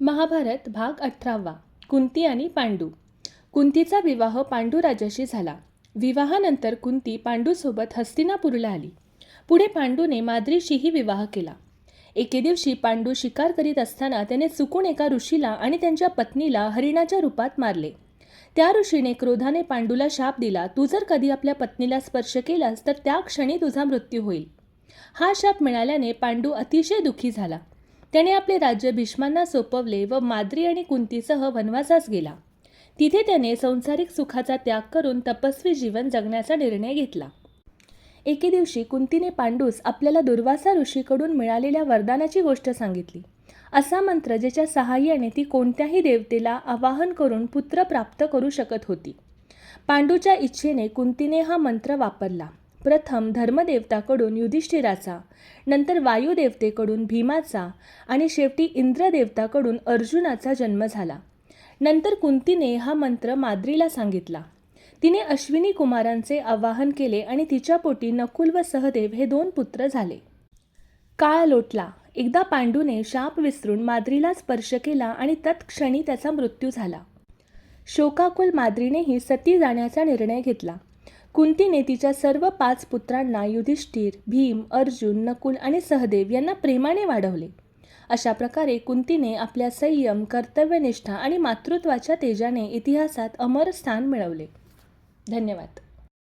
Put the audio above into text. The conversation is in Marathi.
महाभारत भाग अठरावा कुंती आणि पांडू. कुंतीचा विवाह पांडुराजाशी झाला. विवाहानंतर कुंती पांडूसोबत हस्तिनापूरला आली. पुढे पांडूने माद्रीशीही विवाह केला. एके दिवशी पांडू शिकार करीत असताना त्याने चुकून एका ऋषीला आणि त्यांच्या पत्नीला हरिणाच्या रूपात मारले. त्या ऋषीने क्रोधाने पांडूला शाप दिला तू जर कधी आपल्या पत्नीला स्पर्श केलास तर त्या क्षणी तुझा मृत्यू होईल. हा शाप मिळाल्याने पांडू अतिशय दुःखी झाला. त्याने आपले राज्य भीष्मांना सोपवले व माद्री आणि कुंतीसह वनवासास गेला. तिथे त्याने संसारिक सुखाचा त्याग करून तपस्वी जीवन जगण्याचा निर्णय घेतला. एके दिवशी कुंतीने पांडूस आपल्याला दुर्वासा ऋषीकडून मिळालेल्या वरदानाची गोष्ट सांगितली. असा मंत्र ज्याच्या सहाय्याने ती कोणत्याही देवतेला आवाहन करून पुत्र प्राप्त करू शकत होती. पांडूच्या इच्छेने कुंतीने हा मंत्र वापरला. प्रथम धर्मदेवताकडून युधिष्ठिराचा नंतर वायुदेवतेकडून भीमाचा आणि शेवटी इंद्रदेवताकडून अर्जुनाचा जन्म झाला. नंतर कुंतीने हा मंत्र माद्रीला सांगितला. तिने अश्विनी कुमारांचे आवाहन केले आणि तिच्या पोटी नकुल व सहदेव हे दोन पुत्र झाले. काळ लोटला. एकदा पांडूने शाप विसरून माद्रीला स्पर्श केला आणि तत्क्षणी त्याचा मृत्यू झाला. शोकाकुल माद्रीनेही सती जाण्याचा निर्णय घेतला. कुंतीने तिच्या सर्व पाच पुत्रांना युधिष्ठिर भीम अर्जुन नकुल आणि सहदेव यांना प्रेमाने वाढवले. अशा प्रकारे कुंतीने आपल्या संयम कर्तव्यनिष्ठा आणि मातृत्वाच्या तेजाने इतिहासात अमर स्थान मिळवले. धन्यवाद.